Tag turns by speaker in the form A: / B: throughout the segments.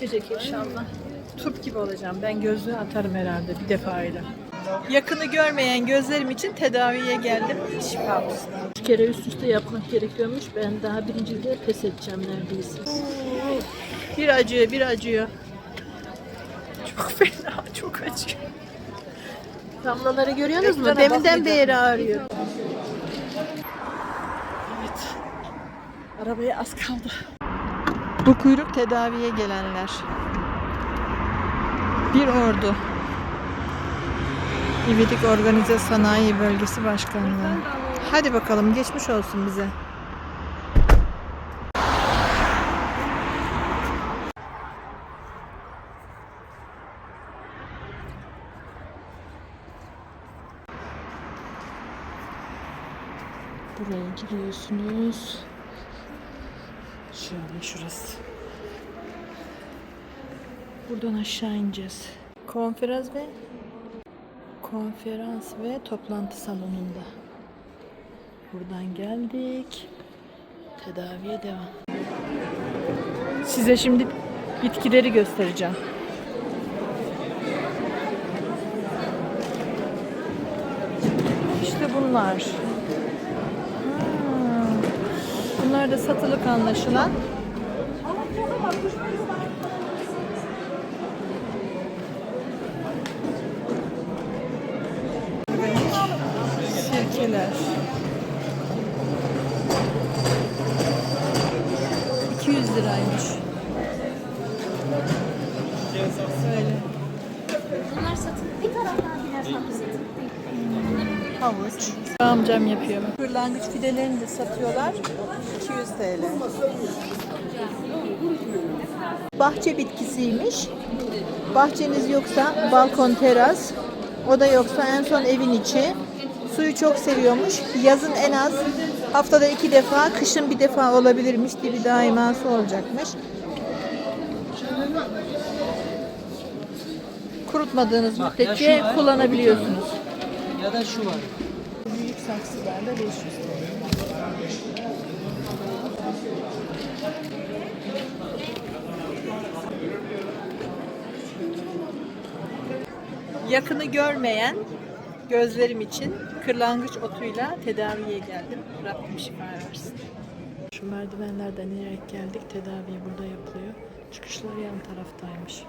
A: geçecek inşallah. Turp gibi olacağım. Ben gözlüğü atarım herhalde bir defayla. Yakını görmeyen gözlerim için tedaviye geldim. Şifa olsun.
B: Bir kere üst üste yapmak gerekiyormuş. Ben daha birincide pes edeceğim neredeyse.
A: Bir acıyor, bir acıyor. Çok fena, çok acıyor.
B: Damlaları görüyorsunuz mu? Deminden beri ağrıyor.
A: Evet. Arabaya az kaldı. Bu kuyruk tedaviye gelenler. Bir ordu. İvedik Organize Sanayi Bölgesi Başkanlığı. Hadi bakalım geçmiş olsun bize.
B: Buraya giriyorsunuz.
A: Şöyle şurası.
B: Buradan aşağı ineceğiz.
A: Konferans ve konferans ve toplantı salonunda. Buradan geldik. Tedaviye devam. Size şimdi bitkileri göstereceğim. İşte bunlar. Ha, Bunlar da satılık anlaşılan. Sirkeler. 200 liraymış. Böyle
C: Bunlar satılık bir taraftan hapis satılık.
A: Havuç. Amcam yapıyor. Kırlangıç fidelerini de satıyorlar. 200 TL. Bahçe bitkisiymiş. Bahçeniz yoksa balkon teras. O da yoksa en son evin içi. Suyu çok seviyormuş. Yazın en az haftada iki defa, kışın bir defa olabilirmiş diye bir daiması olacakmış. Kurutmadığınız müddetçe kullanabiliyorsunuz.
D: Ya da şu var.
A: Büyük saksılarda 500 TL. Yakını görmeyen gözlerim için kırlangıç otuyla tedaviye geldim. Rabbim şifa versin. Şu merdivenlerden inerek geldik. Tedavi burada yapılıyor. Çıkışlar yan taraftaymış.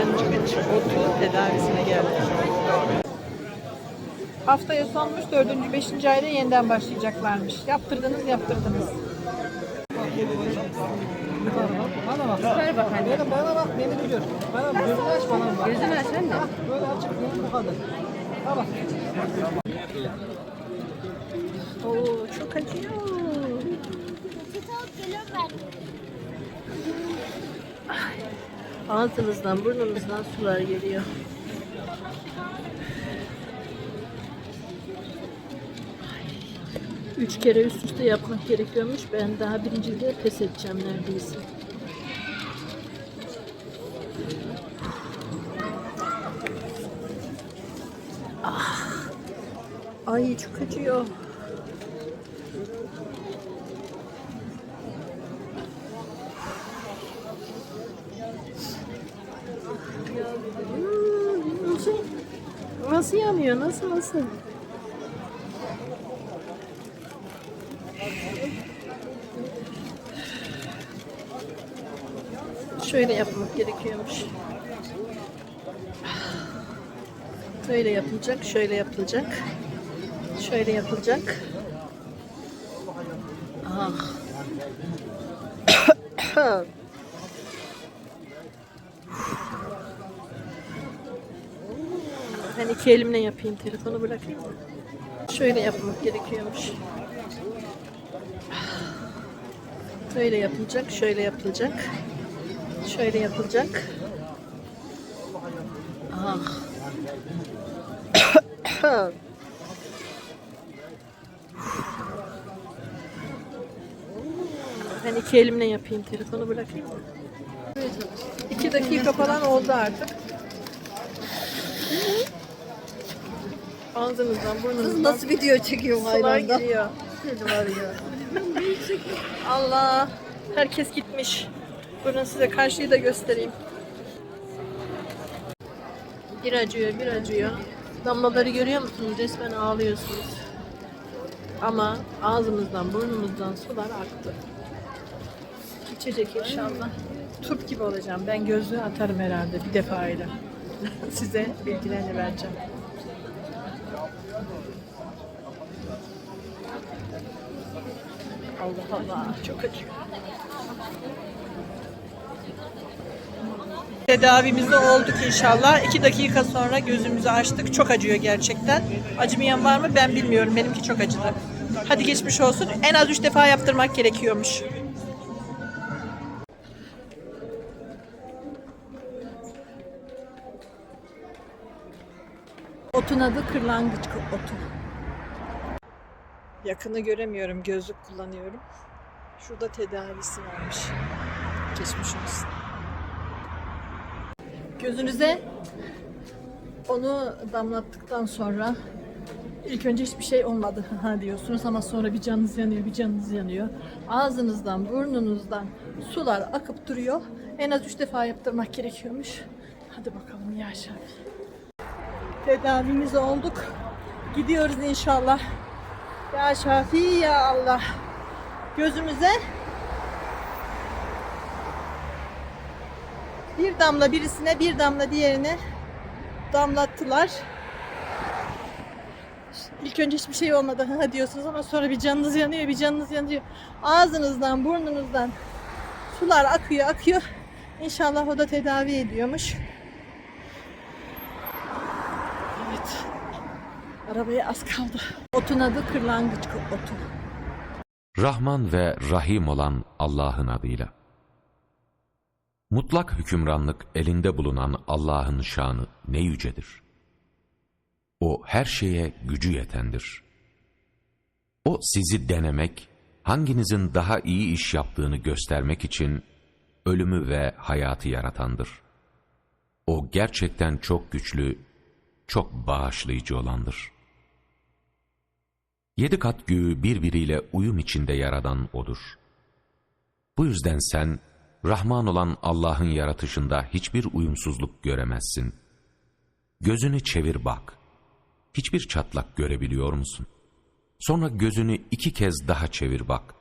A: Kırlangıç otu tedavisine geldik. Haftaya sonmuş 4. 5. ayda yeniden başlayacaklarmış. Yaptırdınız yaptırdınız.
D: Bana bak. Ver bak hani. Bana, bana bak beni biliyor. Bana bak. Gözünü aç bana bak. Gözünü aç sen de. Böyle açık ya bu kadar. Ha bak.
A: Oo çok acıyor.
C: Alıp geliyorum ben.
B: Ağzınızdan burnunuzdan sular geliyor. Üç kere üst üste yapmak gerekiyormuş. Ben daha birincide pes edeceğim neredeyse.
A: Ay çok acıyor.
B: Hmm, Nasıl, nasıl yanıyor? Nasıl nasıl?
A: Şöyle yapmak gerekiyormuş. Böyle yapılacak, şöyle yapılacak. Şöyle yapılacak. Ah. Ben iki elimle yapayım, telefonu bırakayım? Şöyle yapmak gerekiyormuş. Böyle yapılacak, şöyle yapılacak. Şöyle yapılacak. Ah. Ben iki elimle yapayım. Telefonu bırakayım? İki dakika falan oldu artık. Ağzınızdan, burnunuzdan
E: Nasıl video çekiyorum
A: sular
E: aynı anda?
A: geliyor. Seni var ya. Allah. Herkes gitmiş. Durun size karşıyı da göstereyim. Bir acıyor, bir acıyor. Damlaları görüyor musunuz? Resmen ağlıyorsunuz. Ama ağzımızdan, burnumuzdan sular aktı. İçecek inşallah. Turp gibi olacağım. Ben gözlüğü atarım herhalde bir defayla. Size bilgilerini vereceğim. Allah Allah çok acıyor. Tedavimizi olduk inşallah. İki dakika sonra gözümüzü açtık. Çok acıyor gerçekten. Acımayan var mı ben bilmiyorum. Benimki çok acıdı. Hadi geçmiş olsun. En az üç defa yaptırmak gerekiyormuş. Otun adı kırlangıç otu. Yakını göremiyorum. Gözlük kullanıyorum. Şurada tedavisi varmış. Geçmiş olsun. Gözünüze onu damlattıktan sonra ilk önce hiçbir şey olmadı ha diyorsunuz ama sonra bir canınız yanıyor, bir canınız yanıyor. Ağzınızdan, burnunuzdan sular akıp duruyor. En az üç defa yaptırmak gerekiyormuş. Hadi bakalım ya Şafi. Tedavimiz olduk. Gidiyoruz inşallah. Ya Şafi ya Allah. Gözümüze bir damla birisine bir damla diğerine damlattılar. İlk önce hiçbir şey olmadı ha diyorsunuz ama sonra bir canınız yanıyor, bir canınız yanıyor. Ağzınızdan, burnunuzdan sular akıyor, akıyor. İnşallah o da tedavi ediyormuş. Evet. Arabaya az kaldı. Otun adı kırlangıç otu.
E: Rahman ve Rahim olan Allah'ın adıyla. Mutlak hükümranlık elinde bulunan Allah'ın şanı ne yücedir. O her şeye gücü yetendir. O sizi denemek, hanginizin daha iyi iş yaptığını göstermek için ölümü ve hayatı yaratandır. O gerçekten çok güçlü, çok bağışlayıcı olandır. Yedi kat göğü birbiriyle uyum içinde yaradan O'dur. Bu yüzden sen, Rahman olan Allah'ın yaratışında hiçbir uyumsuzluk göremezsin. Gözünü çevir bak. Hiçbir çatlak görebiliyor musun? Sonra gözünü iki kez daha çevir bak.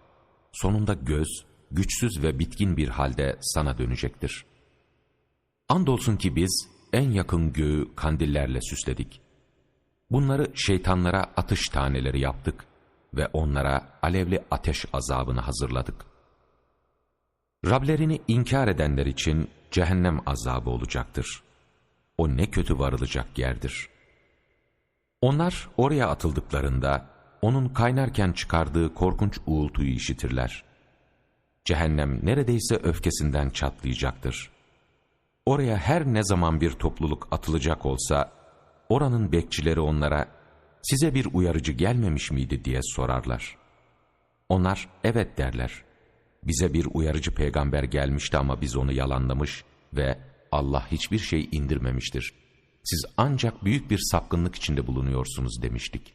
E: Sonunda göz, güçsüz ve bitkin bir halde sana dönecektir. Andolsun ki biz en yakın göğü kandillerle süsledik. Bunları şeytanlara atış taneleri yaptık ve onlara alevli ateş azabını hazırladık. Rablerini inkar edenler için cehennem azabı olacaktır. O ne kötü varılacak yerdir. Onlar oraya atıldıklarında onun kaynarken çıkardığı korkunç uğultuyu işitirler. Cehennem neredeyse öfkesinden çatlayacaktır. Oraya her ne zaman bir topluluk atılacak olsa, oranın bekçileri onlara, size bir uyarıcı gelmemiş miydi diye sorarlar. Onlar, evet derler. Bize bir uyarıcı peygamber gelmişti ama biz onu yalanlamış ve Allah hiçbir şey indirmemiştir. Siz ancak büyük bir sapkınlık içinde bulunuyorsunuz demiştik.